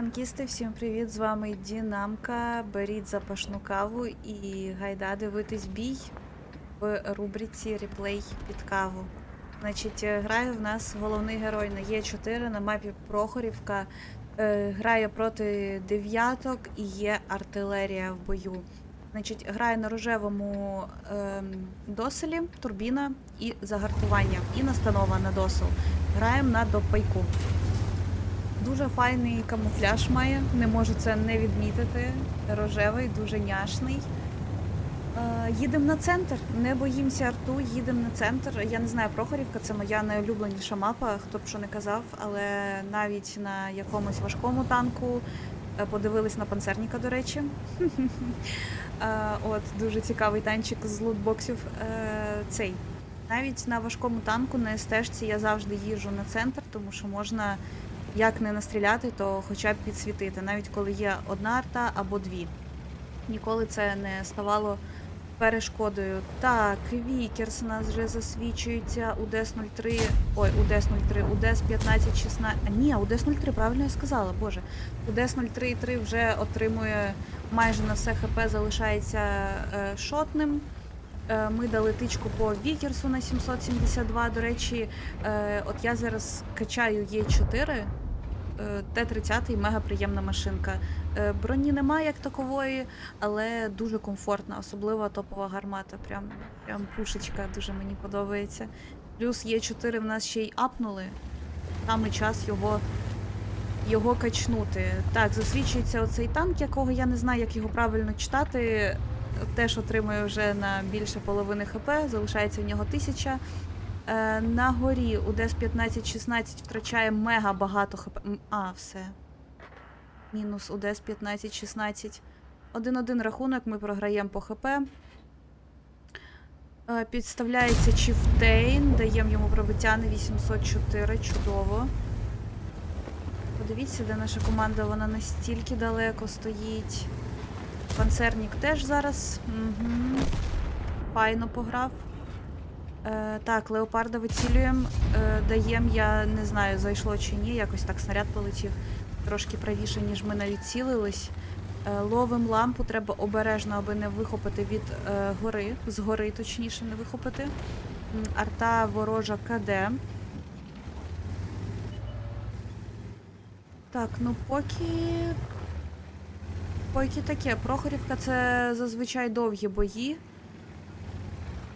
Танкісти, всім привіт! З вами Дінамка. Беріть запашну каву і гайда дивитись бій в рубриці реплей під каву. Значить, е, грає в нас головний герой на Є4 на мапі Прохорівка. Е, Грає проти дев'яток і є артилерія в бою. Значить, грає на рожевому ем, доселі, турбіна і загартування, і настанова на досел. Граємо на допайку. Дуже файний камуфляж має, не можу це не відмітити. Рожевий, дуже няшний. Е, їдемо на центр, не боїмося арту, їдемо на центр. Я не знаю, Прохорівка це моя найулюбленіша мапа, хто б що не казав, але навіть на якомусь важкому танку е, подивились на панцерніка, до речі. Е, От, дуже цікавий танчик з лутбоксів. Цей. Навіть на важкому танку на СТ-шці я завжди їжджу на центр, тому що можна як не настріляти, то хоча б підсвітити, навіть коли є одна арта або дві. Ніколи це не ставало перешкодою. Так, Вікерс у нас вже засвічується УДС-03. Ой, УДС-03, УДС-15-16. А ні, УДС-03, правильно я сказала, боже. УДС-03-3 вже отримує майже на все ХП, залишається е, шотним. Е, Ми дали тичку по Вікерсу на 772. До речі, е, от я зараз качаю Є4. Е, Т-30 мега приємна машинка. Е, Броні немає як такової, але дуже комфортна, особливо топова гармата. Прям, прям пушечка дуже мені подобається. Плюс Є4 в нас ще й апнули. Саме час його, його качнути. Так, засвідчується оцей танк, якого я не знаю, як його правильно читати. Теж отримує вже на більше половини ХП, залишається в нього тисяча. Е, на горі у ДЕС 15-16 втрачає мега багато ХП. А, все. Мінус у ДЕС 15-16. 1-1 рахунок, ми програємо по ХП. Е, Підставляється Чіфтейн, даємо йому пробиття на 804, чудово. Подивіться, де наша команда, вона настільки далеко стоїть. Панцернік теж зараз. Угу. Файно пограв. Е, так, леопарда вицілюємо. Е, даємо, я не знаю, зайшло чи ні, якось так снаряд полетів трошки правіше, ніж ми навіть цілились. Е, ловим лампу, треба обережно, аби не вихопити від е, гори, з гори, точніше, не вихопити. Арта ворожа КД. Так, ну поки. Поки таке. Прохорівка це зазвичай довгі бої.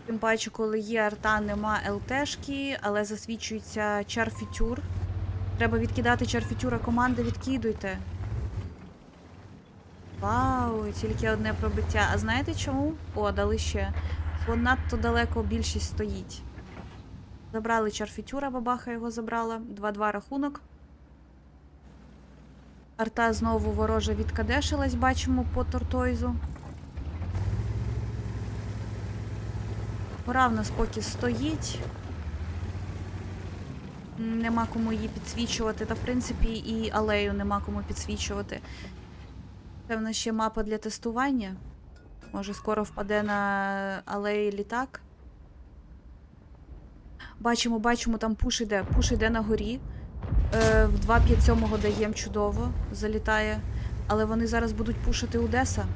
Тим паче, коли є арта, нема ЛТшки, але засвідчується чарфітюр. Треба відкидати чарфітюра команди, відкидуйте. Вау, тільки одне пробиття. А знаєте чому? О, дали ще. Бо надто далеко більшість стоїть. Забрали чарфітюра, бабаха його забрала. 2-2 рахунок. Арта знову ворожа відкадешилась, бачимо по тортойзу. Гора в нас поки стоїть. Нема кому її підсвічувати, та в принципі і алею нема кому підсвічувати. Нас ще мапа для тестування. Може, скоро впаде на алеї літак. Бачимо, бачимо, там пуш іде. Пуш іде на горі. Е, в 2.5 даємо чудово, залітає. Але вони зараз будуть пушити Одеса.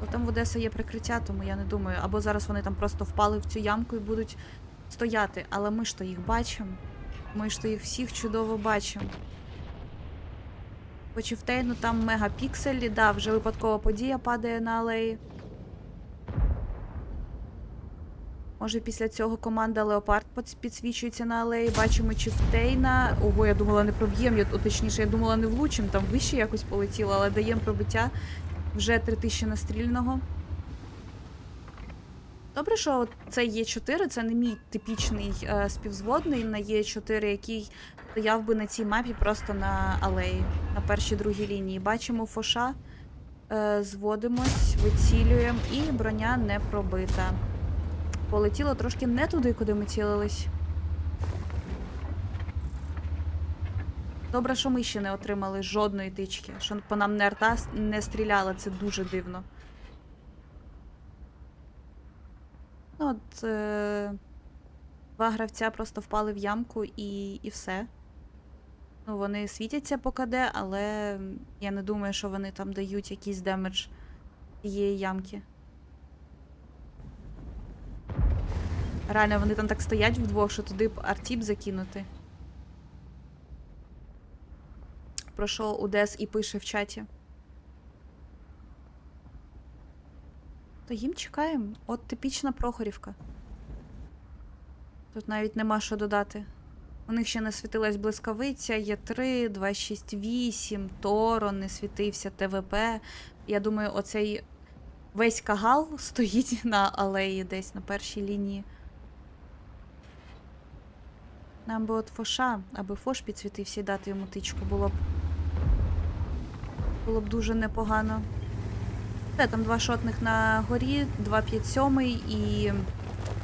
Бо там в Одеса є прикриття, тому я не думаю. Або зараз вони там просто впали в цю ямку і будуть стояти. Але ми ж то їх бачимо. Ми ж то їх всіх чудово бачимо. По Чифтейну там мегапікселі, да, вже випадкова подія падає на алеї. Може, після цього команда Леопард підсвічується на алеї. Бачимо Чифтейна. Ого, я думала, не проб'ємо. Точніше, я думала, не влучим, там вище якось полетіло, але даємо пробиття. Вже 3000 настрільного. Добре, що це Є4, це не мій типічний е, співзводний на Є4, який стояв би на цій мапі просто на алеї, на першій другій лінії. Бачимо фоша, е, зводимось, вицілюємо, і броня не пробита. Полетіло трошки не туди, куди ми цілились. Добре, що ми ще не отримали жодної тички, що по нам не арта не стріляла, це дуже дивно. Ну, от е... два гравця просто впали в ямку і, і все. Ну, вони світяться по КД, але я не думаю, що вони там дають якийсь демедж цієї ямки. Реально, вони там так стоять вдвох, що туди б артіп закинути. Про що Удес і пише в чаті. То їм чекаємо. От типічна Прохорівка. Тут навіть нема що додати. У них ще не світилась блискавиця, є 3, 268, Торо не світився, ТВП. Я думаю, оцей весь кагал стоїть на алеї десь на першій лінії. Нам би от фоша, аби фош підсвітився і дати йому тичку, було б. Було б дуже непогано. Те, там два шотних на горі, 257 і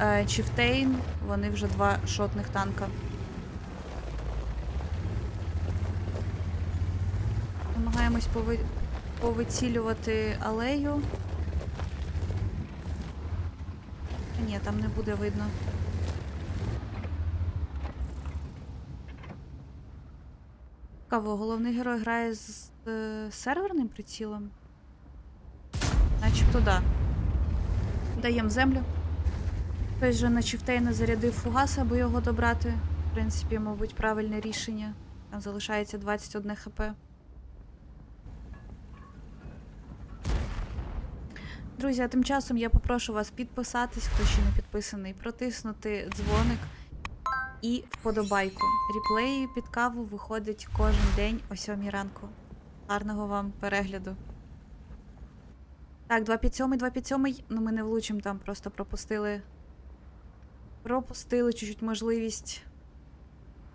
е, Чифтейн. Вони вже два шотних танка. Намагаємось пови... повицілювати алею. Ні, там не буде видно. Кого? Головний герой грає з е, серверним прицілом? Начебто да. Даємо землю. Хтось же на Чифтейна зарядив фугас, аби його добрати. В принципі, мабуть, правильне рішення. Там залишається 21 хп. Друзі, а тим часом я попрошу вас підписатись, хто ще не підписаний, протиснути дзвоник і вподобайку. Ріплеї під каву виходять кожен день о 7 ранку. Гарного вам перегляду. Так, 257, 257, ну ми не влучимо там, просто пропустили. Пропустили чуть-чуть можливість.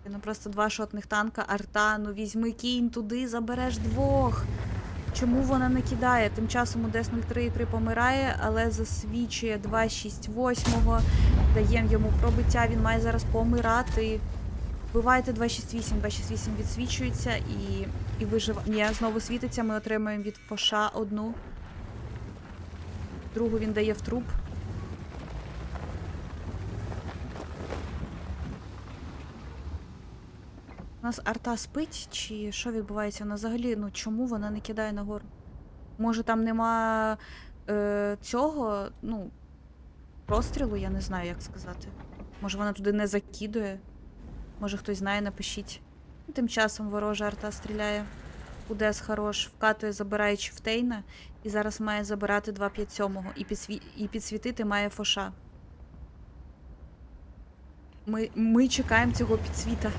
Ну просто два шотних танка, арта, ну візьми кінь туди, забереш двох. Чому вона не кидає? Тим часом Одес 03 помирає, але засвічує 268-го. Даємо йому пробиття, він має зараз помирати. Вбиваєте 268, 268 відсвічується і, і виживає. Ні, знову світиться, ми отримуємо від Фоша одну. Другу він дає в труп. У нас арта спить, чи що відбувається? Вона взагалі, ну чому вона не кидає нагору? Може там нема е, цього, ну, прострілу, я не знаю, як сказати. Може вона туди не закидує. Може хтось знає, напишіть. Ну, Тим часом ворожа арта стріляє. Удес хорош, вкатує, забирає Чифтейна, і зараз має забирати 257-го. І, підсві... і підсвітити має фоша. Ми, ми чекаємо цього підсвіта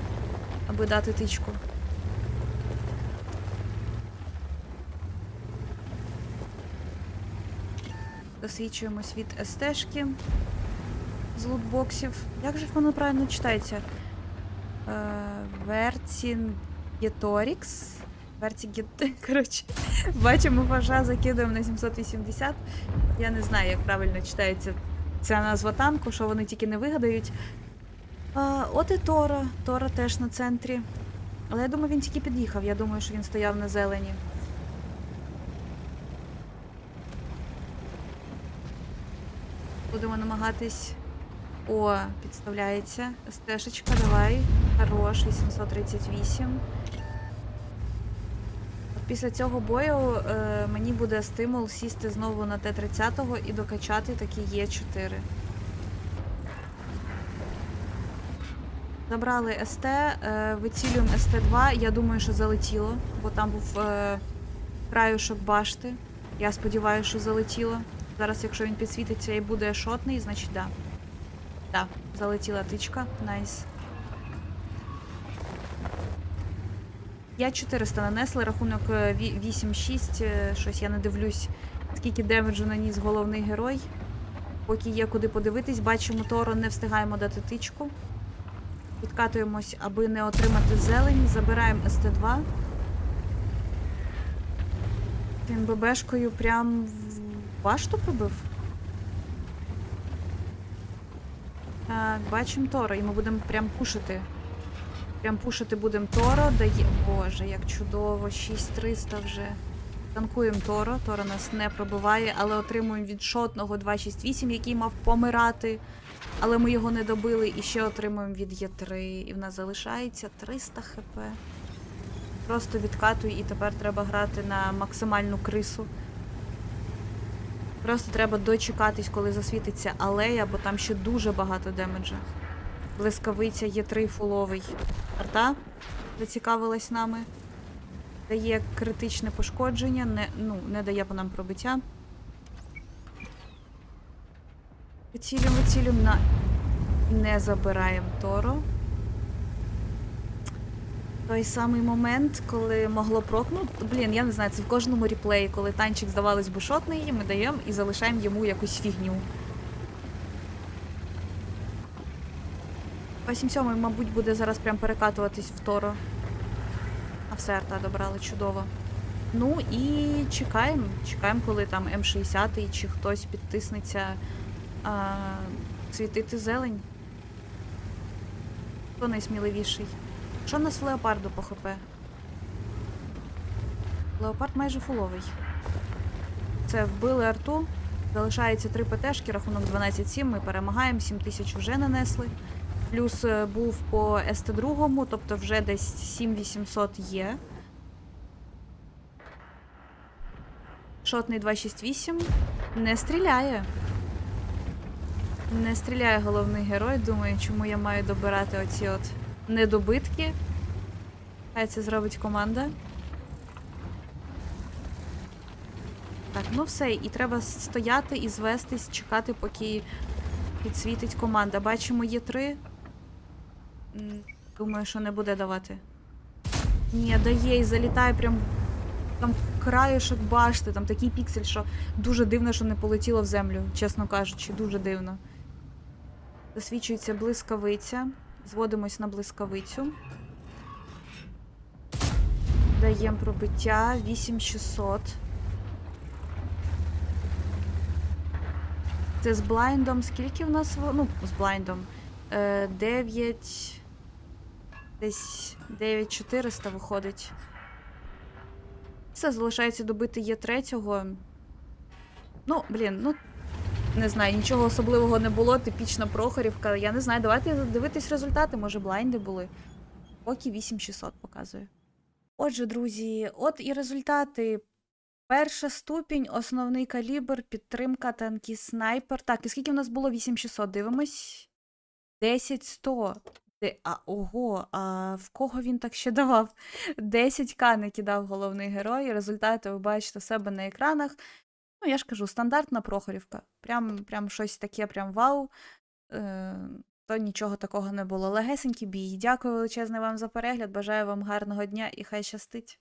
аби дати тичку. Досвідчуємось від СТшки з лутбоксів. Як же воно правильно читається? Вертінгеторікс. Вертігет... Коротше, бачимо фажа, закидуємо на 780. Я не знаю, як правильно читається ця назва танку, що вони тільки не вигадають. А, от і Тора. Тора теж на центрі. Але я думаю, він тільки під'їхав. Я думаю, що він стояв на зелені. Будемо намагатись. О, підставляється. Стешечка, давай. Хорош, 838. Після цього бою е, мені буде стимул сісти знову на Т-30 і докачати такі Є4. Забрали СТ, е, вицілюємо СТ-2. Я думаю, що залетіло, бо там був е, краюшок башти. Я сподіваюся, що залетіло. Зараз, якщо він підсвітиться і буде шотний, значить да. Да, залетіла тичка. Найс. Я 400 нанесли, рахунок е, 8-6. е, Щось я не дивлюсь, скільки демеджу наніс головний герой. Поки є куди подивитись, бачимо Торо, не встигаємо дати тичку. Підкатуємось, аби не отримати зелені. Забираємо СТ2. Він ББшкою прям в башту пробив. Так, бачимо Торо, і ми будемо прям пушити. Прям пушити будемо Торо. Дає. Боже, як чудово, 6300 вже. Танкуємо Торо. Торо нас не пробиває, але отримуємо від шотного 268, який мав помирати. Але ми його не добили і ще отримуємо від Є3. І в нас залишається 300 хп. Просто відкатуй і тепер треба грати на максимальну крису. Просто треба дочекатись, коли засвітиться алея, бо там ще дуже багато демеджа. Блискавиця є 3 фуловий. Арта зацікавилась нами. Дає критичне пошкодження, не, ну, не дає по нам пробиття. Вицілюємо, вицілюємо на. Не забираємо Торо. Той самий момент, коли могло прокнути. Блін, я не знаю, це в кожному реплеї, коли танчик, здавалось би, шотний, ми даємо і залишаємо йому якусь фігню. 8-7, мабуть, буде зараз прям перекатуватись в Торо. Все, арта добрали, чудово. Ну і чекаємо. Чекаємо, коли там М60 чи хтось підтиснеться а, світити зелень. Хто найсміливіший? Що в нас в леопарду по ХП? Леопард майже фуловий. Це вбили арту. Залишається 3 ПТшки, рахунок 12-7. Ми перемагаємо, 7 тисяч вже нанесли. Плюс е, був по СТ2, тобто вже десь 7800 є. Шотний 268. Не стріляє. Не стріляє головний герой. Думаю, чому я маю добирати оці от недобитки. Хай це зробить команда. Так, ну все, і треба стояти і звестись, чекати, поки підсвітить команда. Бачимо, є три. Думаю, що не буде давати. Ні, дає і залітає прям там краюшок башти, там такий піксель, що дуже дивно, що не полетіло в землю, чесно кажучи, дуже дивно. Засвічується блискавиця. Зводимось на блискавицю. Даємо пробиття 8600. Це з блайндом. Скільки в нас? Ну, з блайндом. Е, 9. Десь 9400 виходить. Все, залишається добити є третього. Ну, блін, ну. Не знаю, нічого особливого не було, типічна Прохорівка. Я не знаю, давайте дивитись результати, може блайнди були. Поки 8600 показує. Отже, друзі, от і результати. Перша ступінь, основний калібр, підтримка, танки, снайпер. Так, і скільки в нас було 8600? Дивимось. 10100. Де, а, ого, а в кого він так ще давав? 10к не кидав головний герой. Результати ви бачите себе на екранах. Ну, я ж кажу, стандартна Прохорівка. Прям, прям щось таке, прям вау. Е, то нічого такого не було. Легесенький бій. Дякую величезне вам за перегляд. Бажаю вам гарного дня і хай щастить.